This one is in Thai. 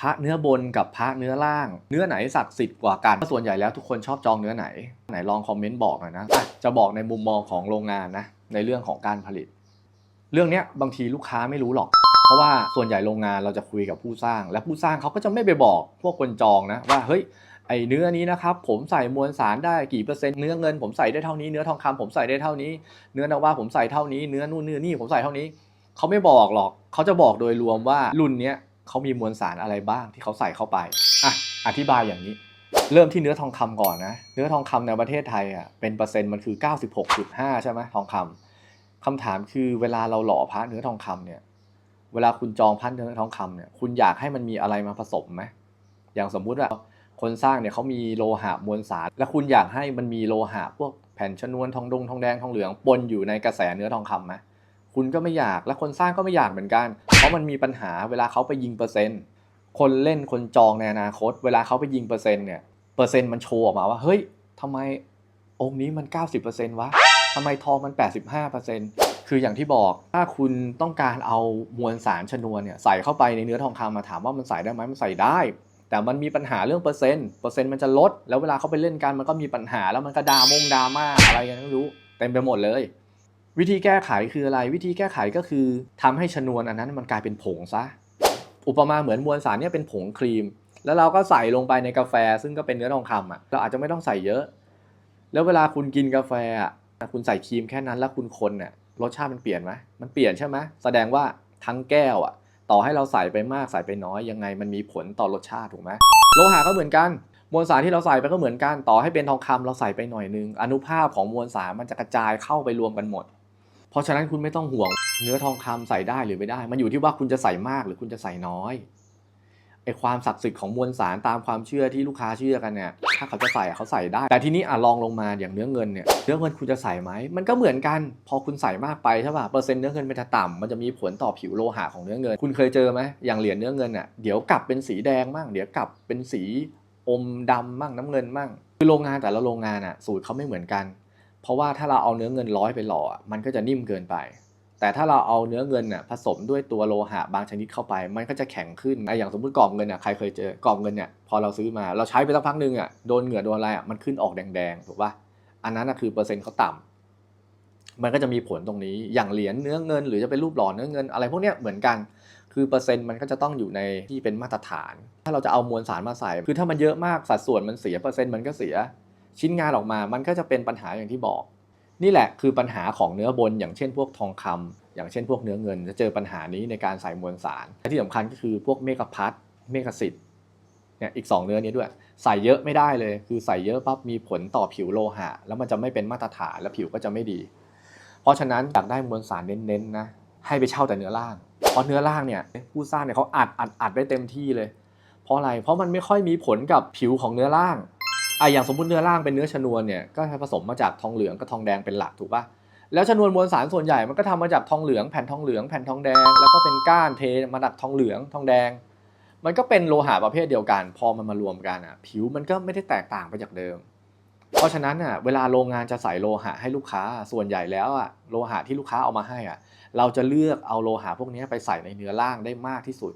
พระเนื้อบนกับพระเนื้อล่าง เนื้อไหนศักดิ์สิทธิ์กว่ากันส่วนใหญ่แล้วทุกคนชอบจองเนื้อไหน ไหนลองคอมเมนต์บอกหน่อยนะะจะบอกในมุมมองของโรงงานนะในเรื่องของการผลิต เรื่องนี้บางทีลูกค้าไม่รู้หรอก เพราะว่าส่วนใหญ่โรงงานเราจะคุยกับผู้สร้าง และผู้สร้างเขาก็จะไม่ไปบอก พวกคนจองนะว่าเฮ้ยไอเนื้อนี้นะครับผมใส่มวลสารได้กี่เปอร์เซ็นต์เนื้อเงินผมใส่ได้เท่านี้เนื้อทองคำผมใส่ได้เท่านี้ เนื้อนาวาผมใส่เท่านี้เนื้อนู่นเนื้อนี่ผมใส่เท่านี้เขาไม่บอกหรอกเขาจะบอกโดยรวมว่ารุ่นเนี้ย เขามีมวลสารอะไรบ้างที่เขาใส่เข้าไปอะอธิบายอย่างนี้ เริ่มที่เนื้อทองคำก่อนนะ เนื้อทองคำในประเทศไทยอะเป็นเปอร์เซ็นต์มันคือ 96.5 ใช่ไหมทองคำคำถามคือเวลาเราหล่อพระเนื้อทองคำเนี่ย เวลาคุณจองพันเนื้อทองคำเนี่ย คุณอยากให้มันมีอะไรมาผสมไหมอย่างสมมุติว่าคนสร้างเนี่ยเขามีโลหะมวลสาร แล้วคุณอยากให้มันมีโลหะพวกแผ่นชนวนทองดงทองแดงทองเหลืองปนอยู่ในกระแสเนื้อทองคำไหม คุณก็ไม่อยากและคนสร้างก็ไม่อยากเหมือนกัน เพราะมันมีปัญหาเวลาเขาไปยิงเปอร์เซ็นต์ คนเล่นคนจองในอนาคต เวลาเขาไปยิงเปอร์เซ็นต์เนี่ยเปอร์เซ็นต์มันโชว์ออกมาว่าเฮ้ยทำไมองค์นี้มัน 90%วะทำไมทองมัน 85%คืออย่างที่บอกถ้าคุณต้องการเอามวลสารชนวนเนี่ยใส่เข้าไปในเนื้อทองคำมาถามว่ามันใส่ได้ไหมมันใส่ได้ แต่มันมีปัญหาเรื่องเปอร์เซ็นต์เปอร์เซ็นต์มันจะลด แล้วเวลาเขาไปเล่นกันมันก็มีปัญหาแล้วมันก็ดามงดาม่าอะไรกันไม่รู้เต็มไปหมดเลย วิธีแก้ไขคืออะไร วิธีแก้ไขก็คือทำให้ชนวนอันนั้นมันกลายเป็นผงซะ อุปมาเหมือนมวลสารเนี่ยเป็นผงครีม แล้วเราก็ใส่ลงไปในกาแฟ ซึ่งก็เป็นเนื้อทองคำอะ เราอาจจะไม่ต้องใส่เยอะ แล้วเวลาคุณกินกาแฟอะคุณใส่ครีมแค่นั้นแล้วคุณคนเนี่ยรสชาติมันเปลี่ยนไหมมันเปลี่ยนใช่ไหมแสดงว่าทั้งแก้วอะ ต่อให้เราใส่ไปมากใส่ไปน้อยยังไงมันมีผลต่อรสชาติถูกไหมโลหะก็เหมือนกันมวลสารที่เราใส่ไปก็เหมือนกันต่อให้เป็นทองคำเราใส่ไปหน่อยนึงอนุภาคของมวลสารมันจะกระจายเข้าไปรวมกันหมด เพราะฉะนั้นคุณไม่ต้องห่วงเนื้อทองคำใส่ได้หรือไม่ได้ มันอยู่ที่ว่าคุณจะใส่มากหรือคุณจะใส่น้อยไอความศักดิ์สิทธิ์ของมวลสารตามความเชื่อที่ลูกค้าเชื่อกันเนี่ยถ้าเขาจะใส่เขาใส่ได้ แต่ทีนี้อะลองลงมาอย่างเนื้อเงินเนี่ยเนื้อเงินคุณจะใส่ไหมมันก็เหมือนกัน พอคุณใส่มากไปใช่ป่ะเปอร์เซ็นต์เนื้อเงินมันจะต่ำมันจะมีผลต่อผิวโลหะของเนื้อเงิน คุณเคยเจอไหมอย่างเหรียญเนื้อเงินอะเดี๋ยวกลับเป็นสีแดงมั่งเดี๋ยวกลับเป็นสีอมดำมั่งน้ำเงินมั่งคือโรงงานแต่ละโรงงานอะสูตรเขาไม่เหมือนกัน เพราะว่าถ้าเราเอาเนื้อเงินร้อยไปหล่อมันก็จะนิ่มเกินไป แต่ถ้าเราเอาเนื้อเงินน่ะผสมด้วยตัวโลหะบางชนิดเข้าไป มันก็จะแข็งขึ้นไออย่างสมมติกรอบเงินน่ะใครเคยเจอกรอบเงินเนี่ยพอเราซื้อมาเราใช้ไปสักพักหนึ่งอะโดนเหงื่อโดนอะไรอะมันขึ้นออกแดงๆถูกป่ะอันนั้นน่ะคือเปอร์เซ็นต์เขาต่ำมันก็จะมีผลตรงนี้อย่างเหรียญเนื้อเงิน หรือจะเป็นรูปหล่อเนื้อเงินอะไรพวกเนี้ยเหมือนกันคือเปอร์เซ็นต์มันก็จะต้องอยู่ในที่เป็นมาตรฐาน ถ้าเราจะเอามวลสารมาใส่ คือถ้ามันเยอะมากสัดส่วนมันเสียเปอร์เซ็นต์มันก็เสีย ชิ้นงานออกมามันก็จะเป็นปัญหาอย่างที่บอก นี่แหละคือปัญหาของเนื้อบน อย่างเช่น พวกทองคำอย่างเช่น พวกเนื้อเงิน จะเจอปัญหานี้ในการใส่มวลสารและที่สำคัญก็คือพวกเมกะพัทเมกะสิทธิ์เนี่ยอีก 2 เนื้อนี้ด้วย ใส่เยอะไม่ได้เลย คือใส่เยอะปั๊บมีผลต่อผิวโลหะ แล้วมันจะไม่เป็นมาตรฐานแล้วผิวก็จะไม่ดี เพราะฉะนั้นอยากได้มวลสารเน้นๆนะให้ไปเช่าแต่เนื้อล่าง เพราะเนื้อล่างเนี่ยผู้สร้างเนี่ยเขาอัดอัดอัดได้เต็มที่เลย เพราะอะไรเพราะมันไม่ค่อยมีผลกับผิวของเนื้อล่าง อะอย่างสมมติเนื้อล่างเป็นเนื้อชนวนเนี่ยก็ผสมมาจากทองเหลืองกับทองแดงเป็นหลักถูกปะแล้วชนวนมวลสารส่วนใหญ่มันก็ทำมาจากทองเหลืองแผ่นทองเหลืองแผ่นทองแดง แล้วก็เป็นก้านเทมาจากทองเหลืองทองแดง มันก็เป็นโลหะประเภทเดียวกัน พอมันมารวมกันอะผิวมันก็ไม่ได้แตกต่างไปจากเดิม เพราะฉะนั้นอะเวลาโรงงานจะใส่โลหะให้ลูกค้าส่วนใหญ่แล้วอะโลหะที่ลูกค้าเอามาให้อะเราจะเลือกเอาโลหะพวกนี้ไปใส่ในเนื้อล่างได้มากที่สุด